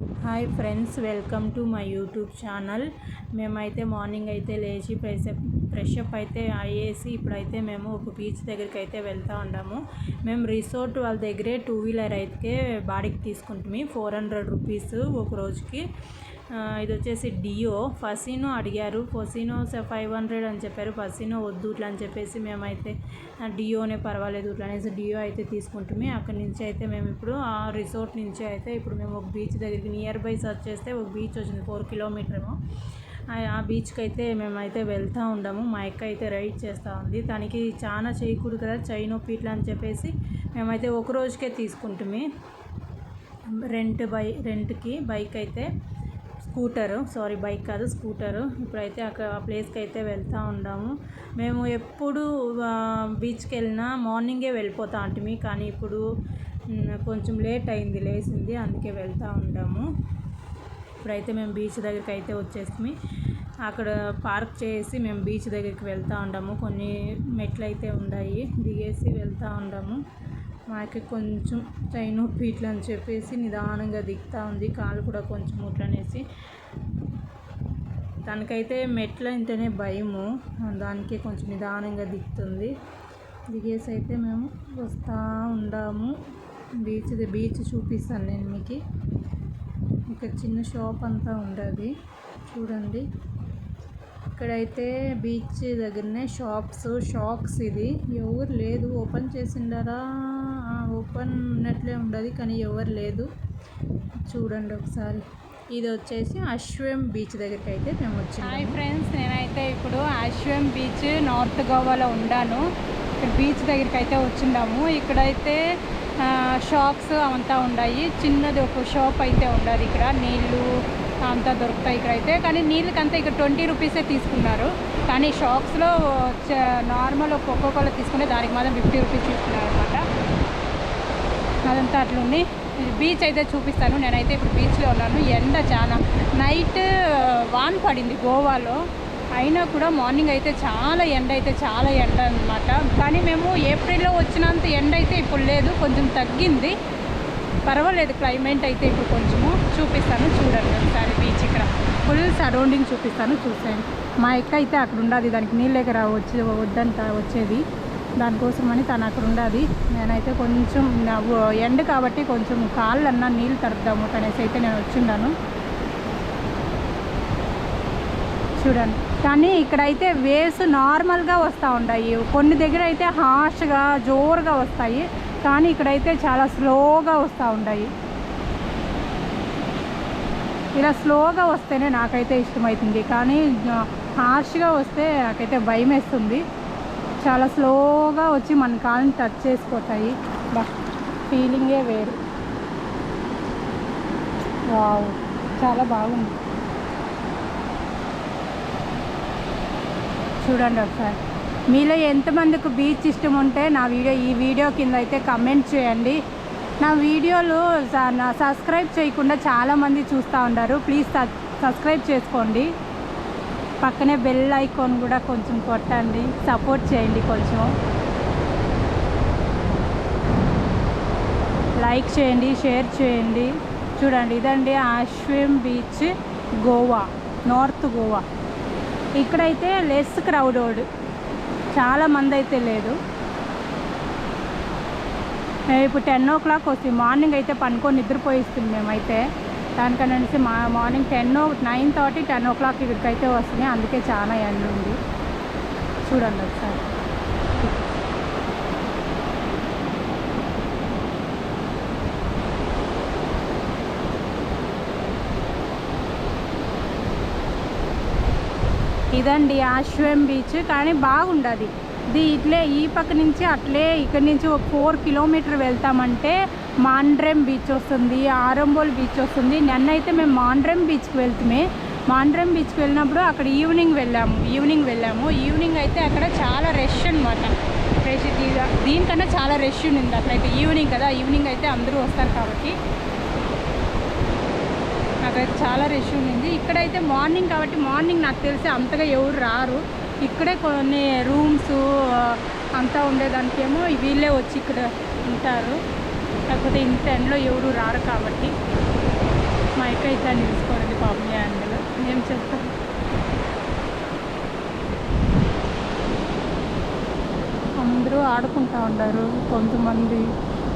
Hi friends welcome to my YouTube channel. మేమైతే morning అయితే లేచి ఫ్రెష్ ఫ్రెష్ అప్ అయితే అయ్యేసి ఇప్పుడైతే మేము ఒక బీచ్ దగ్గరికి అయితే వెళ్తూ ఉన్నాము. మేము రిసార్ట్ వాళ్ళ దగ్గరే టూ వీలర్ అయితే బాడీకి తీసుకుంటుంది ఫోర్ హండ్రెడ్ రూపీస్ ఒక రోజుకి. ఇది వచ్చేసి డియో. ఫసినో అడిగారు. ఫసినో ఫైవ్ హండ్రెడ్ అని చెప్పారు. ఫసినో వద్దు ఇట్లా అని చెప్పేసి మేమైతే డియోనే పర్వాలేదు ఇట్లా అనేసి డియో అయితే తీసుకుంటుమే అక్కడి నుంచి అయితే మేము ఇప్పుడు ఆ రిసార్ట్ నుంచి అయితే ఇప్పుడు మేము ఒక బీచ్ దగ్గరికి నియర్ బై సర్చ్ చేస్తే ఒక బీచ్ వచ్చింది ఫోర్ కిలోమీటర్ ఏమో ఆ- బీచ్కి అయితే మేమైతే వెళ్తూ ఉండము. మా అక్క అయితే రైడ్ చేస్తూ ఉంది. తనకి చాలా చేయకూడదు కదా చై నొప్పి ఇట్లా అని చెప్పేసి మేమైతే ఒక రోజుకే తీసుకుంటుమే రెంట్ బై రెంట్కి బైక్ అయితే స్కూటరు సారీ బైక్ కాదు స్కూటరు. ఇప్పుడైతే అక్కడ ఆ ప్లేస్కి అయితే వెళ్తూ ఉన్నాము మేము ఎప్పుడు బీచ్కి వెళ్ళినా మార్నింగే వెళ్ళిపోతా ఉంటుంది కానీ ఇప్పుడు కొంచెం లేట్ అయింది లేచింది. అందుకే వెళ్తూ ఉంటాము ఇప్పుడైతే మేము బీచ్ దగ్గరికి అయితే వచ్చేసి అక్కడ పార్క్ చేసి మేము బీచ్ దగ్గరికి వెళ్తూ ఉంటాము కొన్ని మెట్లు అయితే ఉన్నాయి దిగేసి వెళ్తూ ఉంటాము మాకి కొంచెం చై నొప్పి ఇట్లా అని చెప్పేసి నిదానంగా దిగుతూ ఉంది. కాలు కూడా కొంచెం ఉట్లనేసి తనకైతే మెట్లు అంటేనే భయము. దానికి కొంచెం నిదానంగా దిగుతుంది దిగేసి అయితే మేము వస్తూ ఉండాము. బీచ్ బీచ్ చూపిస్తాను నేను మీకు. ఇక్కడ చిన్న షాప్ అంతా ఉండదు. చూడండి. ఇక్కడైతే బీచ్ దగ్గరనే షాప్స్ షాక్స్ ఇది. ఎవరు లేదు. ఓపెన్ చేసిండారా? ఓపెన్ ఉన్నట్లే ఉండదు కానీ ఎవరు లేదు. చూడండి ఒకసారి. ఇది వచ్చేసి అశ్వం బీచ్ దగ్గరికి అయితే మేము వచ్చాము హాయ్ ఫ్రెండ్స్ నేనైతే ఇప్పుడు అశ్వం బీచ్ నార్త్ గోవాలో ఉండాను. ఇక్కడ బీచ్ దగ్గరికి అయితే వచ్చిండాము ఇక్కడైతే షాప్స్ అంతా ఉన్నాయి చిన్నది ఒక షాప్ అయితే ఉండదు ఇక్కడ. నీళ్ళు అంతా దొరుకుతాయి ఇక్కడ అయితే కానీ నీళ్ళకంతా ఇక్కడ ట్వంటీ రూపీసే తీసుకున్నారు. కానీ షాప్స్లో నార్మల్ కోకో తీసుకునే తీసుకుంటే దానికి మాత్రం ఫిఫ్టీ రూపీస్ తీసుకున్నారు అదంతా అట్లుంది. బీచ్ అయితే చూపిస్తాను. నేనైతే ఇప్పుడు బీచ్లో ఉన్నాను. ఎండ చాలా. నైట్ వాన్ పడింది గోవాలో. అయినా కూడా మార్నింగ్ అయితే చాలా ఎండ అయితే చాలా ఎండ అనమాట కానీ మేము ఏప్రిల్లో వచ్చినంత ఎండ అయితే ఇప్పుడు లేదు. కొంచెం తగ్గింది. పర్వాలేదు. క్లైమేట్ అయితే ఇప్పుడు కొంచెము చూపిస్తాను. చూడండి ఒకసారి బీచ్ ఇక్కడ. ఫుల్ సరౌండింగ్ చూపిస్తాను. చూసాను మా ఎక్క అయితే అక్కడ ఉండాలి. దానికి నీళ్ళ దగ్గర వచ్చి వద్దంట వచ్చేది. దానికోసమని తను అక్కడ ఉండదు నేనైతే కొంచెం ఎండ్ కాబట్టి కొంచెం కాళ్ళన్నా నీళ్ళు తడుపుదాము అనేసి అయితే నేను వచ్చిండాను. చూడండి. కానీ ఇక్కడైతే వేవ్స్ నార్మల్గా వస్తూ ఉంటాయి. కొన్ని దగ్గర అయితే హార్ష్గా జోరుగా వస్తాయి. కానీ ఇక్కడైతే చాలా స్లోగా వస్తూ ఉంటాయి. ఇలా స్లోగా వస్తేనే నాకైతే ఇష్టమవుతుంది. కానీ హార్ష్గా వస్తే నాకైతే భయం వేస్తుంది చాలా స్లోగా వచ్చి మన కాళ్ళని టచ్ చేసిపోతాయి. బా ఫీలింగే వేరు. వావ్ చాలా బాగుంది. చూడండి ఒకసారి. మీలో ఎంతమందికి బీచ్ ఇష్టం ఉంటే నా వీడియో ఈ వీడియో కింద అయితే కమెంట్ చేయండి. నా వీడియోలు స- నా సబ్స్క్రైబ్ చేయకుండా చాలామంది చూస్తూ ఉంటారు ప్లీజ్ సబ్స్క్రైబ్ చేసుకోండి. పక్కనే బెల్ ఐకాన్ కూడా కొంచెం కొట్టండి. సపోర్ట్ చేయండి కొంచెం. లైక్ చేయండి షేర్ చేయండి. చూడండి ఇదండి ఆశ్విమ్ బీచ్ గోవా నార్త్ గోవా ఇక్కడైతే లెస్ క్రౌడెడ్ చాలా మంది అయితే లేదు మేము ఇప్పుడు టెన్ ఓ క్లాక్ వస్తుంది మార్నింగ్ అయితే పనుకొని నిద్రపోయిస్తుంది మేమైతే. దానికనేసి మా morning ten or nine thirty ten o'clock ఇక్కడికైతే వస్తుంది అందుకే చాలా ఎండ ఉంది. చూడండి ఒకసారి. ఇదండి ఆశ్వం బీచ్. కానీ బాగుండదు. ఇది ఇట్లే ఈ పక్క నుంచి అట్లే ఇక్కడి నుంచి ఒక ఫోర్ కిలోమీటర్ వెళ్తామంటే మాండ్రెమ్ బీచ్ వస్తుంది ఆరంబోల్ బీచ్ వస్తుంది. నిన్నైతే మేము మాండ్రెమ్ బీచ్కి వెళ్తుమే. మాండ్రెమ్ బీచ్కి వెళ్ళినప్పుడు అక్కడ ఈవినింగ్ వెళ్ళాము ఈవినింగ్ వెళ్ళాము. ఈవినింగ్ అయితే అక్కడ చాలా రష్ అనమాట రష్ దీనికన్నా చాలా రష్ ఉంది అట్లయితే ఈవినింగ్ కదా ఈవినింగ్ అయితే అందరూ వస్తారు కాబట్టి. అక్కడ చాలా రష్ ఉంది ఇక్కడైతే మార్నింగ్ కాబట్టి మార్నింగ్ నాకు తెలిసి అంతగా ఎవరు రారు. ఇక్కడే కొన్ని రూమ్స్ అంతా ఉండేదానికేమో వీళ్ళే వచ్చి ఇక్కడ ఉంటారు. కాకపోతే ఇంత ఎండ్లో ఎవరు రారు కాబట్టి మా అక్క ఇట్లా నిలుచుకోరండి పాపం ఎండలో ఏం చెప్తాం అందరూ ఆడుకుంటా ఉండారు. కొంతమంది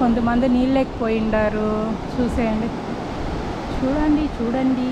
కొంతమంది నీళ్ళకి పోయిండారు చూసేయండి. చూడండి చూడండి.